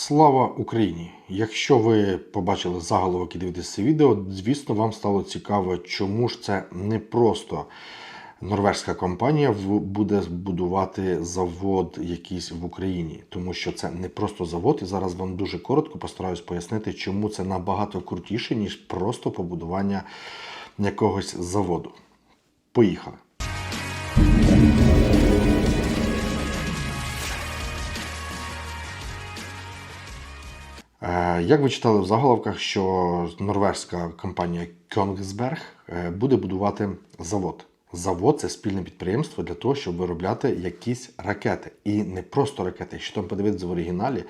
Слава Україні! Якщо ви побачили заголовок і дивитесь відео, звісно, вам стало цікаво, чому ж це не просто норвежська компанія буде будувати завод якийсь в Україні, тому що це не просто завод, і зараз вам дуже коротко постараюсь пояснити, чому це набагато крутіше, ніж просто побудування якогось заводу. Поїхали! Як ви читали в заголовках, що норвежська компанія е, буде будувати завод. Завод це спільне підприємство для того, щоб виробляти якісь ракети. І не просто ракети. Якщо там подивитися в оригіналі,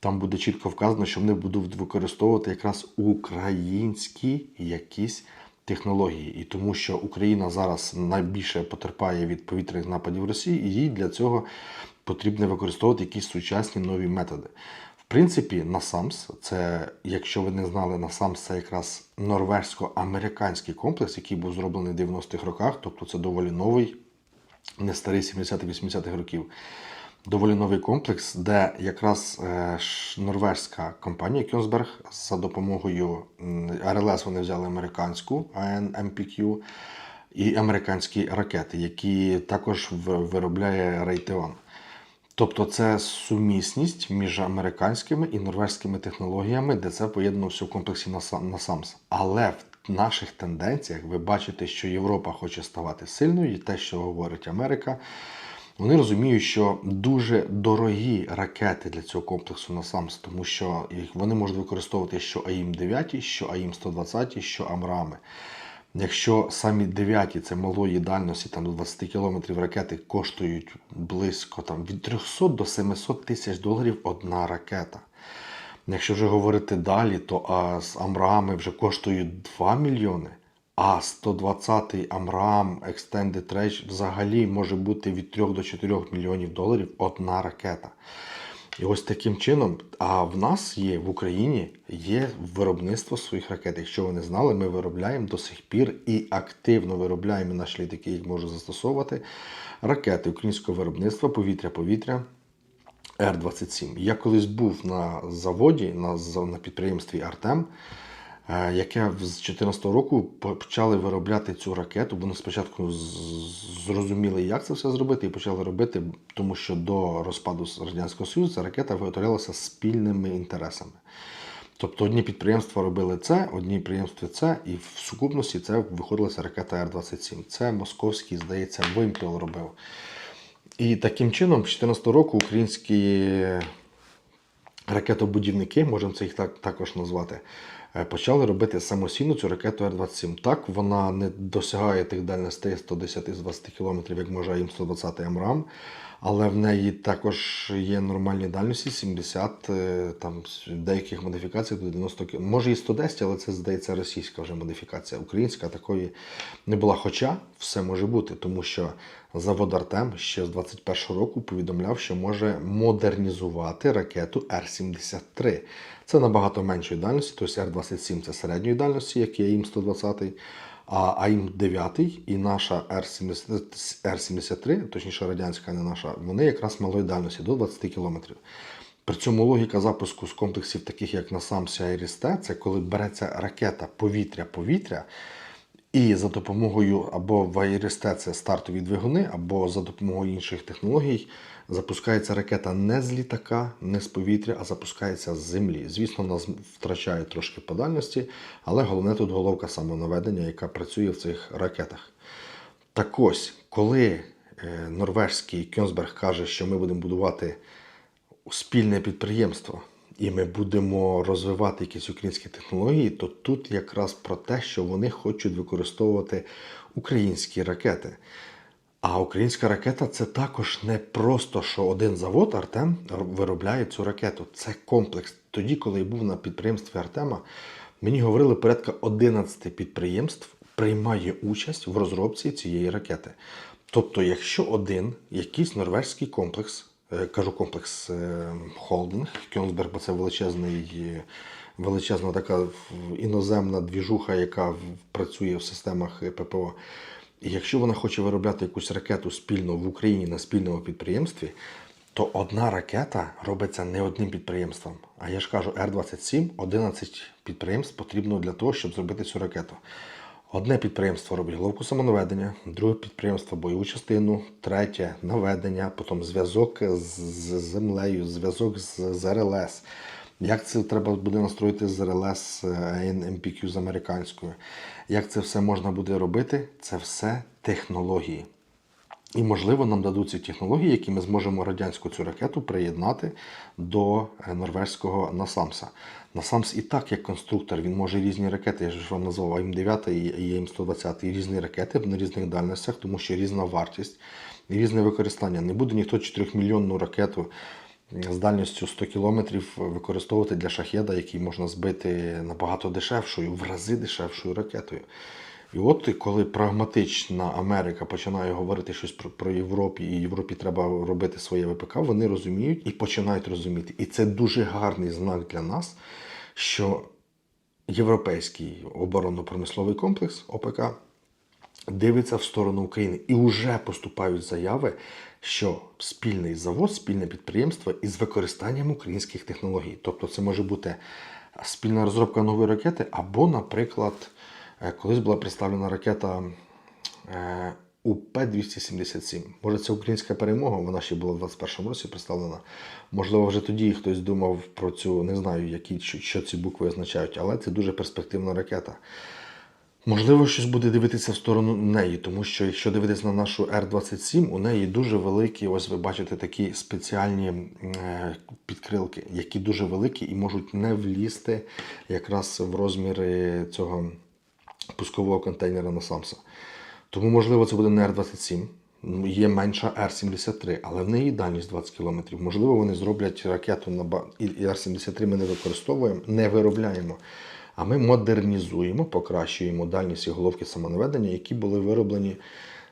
там буде чітко вказано, що вони будуть використовувати якраз українські якісь технології. І тому що Україна зараз найбільше потерпає від повітряних нападів Росії, і їй для цього потрібно використовувати якісь сучасні нові методи. Принципі, NASAMS, це, якщо ви не знали, NASAMS це якраз норвежсько-американський комплекс, який був зроблений в 90-х роках, тобто це доволі новий, не старий 70-80-х років. Доволі новий комплекс, де якраз е, норвежська компанія Кьонсберг за допомогою РЛС вони взяли американську AN-MPQ і американські ракети, які також виробляє Raytheon. Тобто це сумісність між американськими і норвезькими технологіями, де це поєднано все в комплексі на САМС. Але в наших тенденціях ви бачите, що Європа хоче ставати сильною, і те, що говорить Америка, вони розуміють, що дуже дорогі ракети для цього комплексу на САМС, тому що їх вони можуть використовувати що АІМ-9, що АІМ-120, що Амрами. Якщо самі дев'яті це малої дальності, там до 20 кілометрів ракети коштують близько там, від 300 до 700 тисяч доларів одна ракета. Якщо вже говорити далі, то а, з Амрами вже коштують 2 мільйони, а 120-й Амрам Extended Range взагалі може бути від 3 до 4 мільйонів доларів одна ракета. І ось таким чином, а в нас є в Україні є виробництво своїх ракет. Якщо ви не знали, ми виробляємо до сих пір і активно виробляємо наші літаки, їх можуть застосовувати ракети українського виробництва, повітря-повітря. Р-27. Я колись був на заводі, на, на підприємстві Артем, яке з 2014 року почали виробляти цю ракету. Вони спочатку зрозуміли, як це все зробити, і почали робити, тому що до розпаду Радянського Союзу ця ракета виготовлялася спільними інтересами. Тобто одні підприємства робили це, одні підприємства це, і в сукупності це виходила ця ракета Р-27. Це московський, здається, вимпел робив. І таким чином, з 2014 року українські ракетобудівники, можемо це їх так також назвати, почали робити самостійно цю ракету Р-27. Так, вона не досягає тих дальностей 110 з 20 км, як може АІМ-120 АМРАМ, але в неї також є нормальні дальності 70, е, там деяких модифікаціях до 90 км. Може і 110, але це здається російська вже модифікація. Українська такої не була. Хоча все може бути, тому що завод Артем ще з 21 року повідомляв, що може модернізувати ракету Р-73. Це набагато меншої дальності, тобто Р-27 це середньої дальності, як є АІМ-120, а АІМ-9 і наша Р-70 Р-73, точніше радянська, не наша, вони якраз малої дальності до 20 кілометрів. При цьому логіка запуску з комплексів, таких як NASAMS і Айрісте, це коли береться ракета повітря-повітря, і за допомогою або в Айрісте це стартові двигуни, або за допомогою інших технологій запускається ракета не з літака, не з повітря, а запускається з землі. Звісно, вона втрачає трошки по дальності, але головне тут головка самонаведення, яка працює в цих ракетах. Так ось, коли е, норвежський Кьонсберг каже, що ми будемо будувати спільне підприємство, і ми будемо розвивати якісь українські технології, то тут якраз про те, що вони хочуть використовувати українські ракети. А українська ракета це також не просто, що один завод Артем виробляє цю ракету. Це комплекс. Тоді, коли я був на підприємстві Артема, мені говорили, порядка 11 підприємств приймає участь в розробці цієї ракети. Тобто, якщо один якийсь норвезький комплекс, е, кажу комплекс е, холдинг, Кьонсберг, бо це величезний, е, величезна така іноземна двіжуха, яка працює в системах ППО. І якщо вона хоче виробляти якусь ракету спільно в Україні на спільному підприємстві, то одна ракета робиться не одним підприємством. А я ж кажу, Р-27, 11 підприємств потрібно для того, щоб зробити цю ракету. Одне підприємство робить головку самонаведення, друге підприємство бойову частину, третє наведення, потім зв'язок з землею, зв'язок з РЛС. Як це треба буде настроїти з РЛС MPQ з американською? Як це все можна буде робити? Це все технології. І, можливо, нам дадуть ці технології, які ми зможемо радянську цю ракету приєднати до е, норвезького Насамса. Насамс і так, як конструктор, він може різні ракети, я ж вам назвав АІМ-9 і АІМ-120, і різні ракети на різних дальностях, тому що різна вартість і різне використання. Не буде ніхто 4-мільйонну ракету з дальністю 100 кілометрів використовувати для шахеда, який можна збити набагато дешевшою, в рази дешевшою ракетою. І от коли прагматична Америка починає говорити щось про, про Європі, і Європі треба робити своє ВПК, вони розуміють і починають розуміти. І це дуже гарний знак для нас, що європейський оборонно-промисловий комплекс ОПК дивиться в сторону України і вже поступають заяви, що спільний завод, спільне підприємство із використанням українських технологій. Тобто це може бути спільна розробка нової ракети, або, наприклад, е, колись була представлена ракета е, УП-277. Може, це українська перемога, вона ще була в 21-му році представлена. Можливо, вже тоді хтось думав про цю, не знаю, які, що, що ці букви означають, але це дуже перспективна ракета. Можливо, щось буде дивитися в сторону неї, тому що якщо дивитися на нашу Р-27, у неї дуже великі, ось ви бачите такі спеціальні е, підкрилки, які дуже великі і можуть не влізти якраз в розміри цього пускового контейнера на Самса. Тому, можливо, це буде не Р-27, ну, є менша Р-73, але в неї дальність 20 км. Можливо, вони зроблять ракету на і і Р-73 ми не використовуємо, не виробляємо. А ми модернізуємо, покращуємо дальність і головки самонаведення, які були вироблені,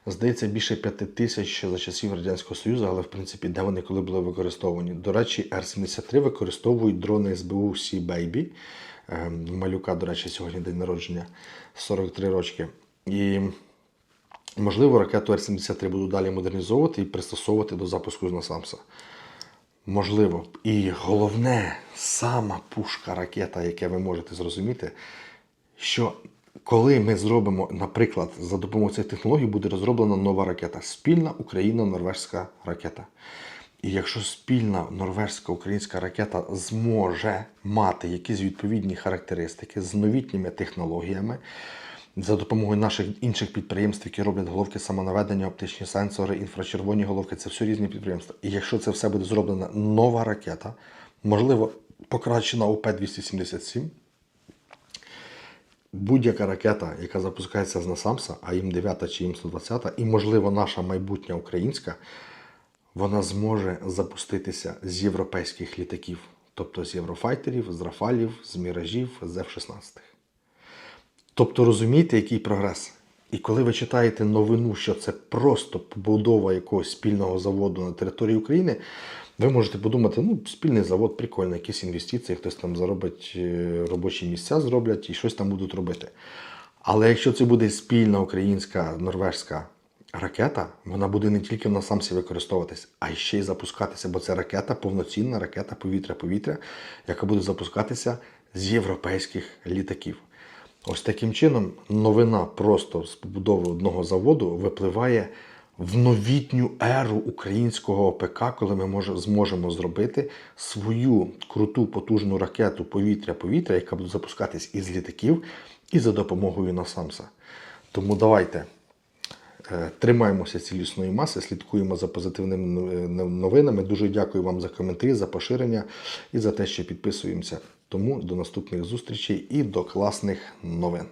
здається, більше п'яти тисяч за часів Радянського Союзу, але в принципі, де вони коли були використовані. До речі, Р-73 використовують дрони СБУ Sea Baby. Ем, Малюка, до речі, сьогодні день народження 43 рочки. І можливо, ракету Р-73 будуть далі модернізовувати і пристосовувати до запуску з Насамса. Можливо. І головне, сама пушка ракета, яке ви можете зрозуміти, що коли ми зробимо, наприклад, за допомогою цих технологій буде розроблена нова ракета, спільна Україно-норвежська ракета. І якщо спільна норвежська українська ракета зможе мати якісь відповідні характеристики з новітніми технологіями, за допомогою наших інших підприємств, які роблять головки самонаведення, оптичні сенсори, інфрачервоні головки, це все різні підприємства. І якщо це все буде зроблена нова ракета, можливо, покращена УП-277, будь-яка ракета, яка запускається з Насамса, а їм 9 чи їм 120, і, можливо, наша майбутня українська, вона зможе запуститися з європейських літаків, тобто з єврофайтерів, з рафалів, з міражів, з F-16. Тобто розумієте, який прогрес. І коли ви читаєте новину, що це просто побудова якогось спільного заводу на території України, ви можете подумати, ну, спільний завод, прикольно, якісь інвестиції, хтось там заробить е, робочі місця, зроблять і щось там будуть робити. Але якщо це буде спільна українська норвежська ракета, вона буде не тільки на самсі використовуватись, а ще й запускатися, бо це ракета, повноцінна ракета повітря-повітря, яка буде запускатися з європейських літаків. Ось таким чином новина просто з побудови одного заводу випливає в новітню еру українського ОПК, коли ми може, зможемо зробити свою круту потужну ракету повітря-повітря, яка буде запускатись із літаків і за допомогою Насамса. Тому давайте е, тримаємося цілісної маси, слідкуємо за позитивними новинами. Дуже дякую вам за коментарі, за поширення і за те, що підписуємося. Тому до наступних зустрічей і до класних новин.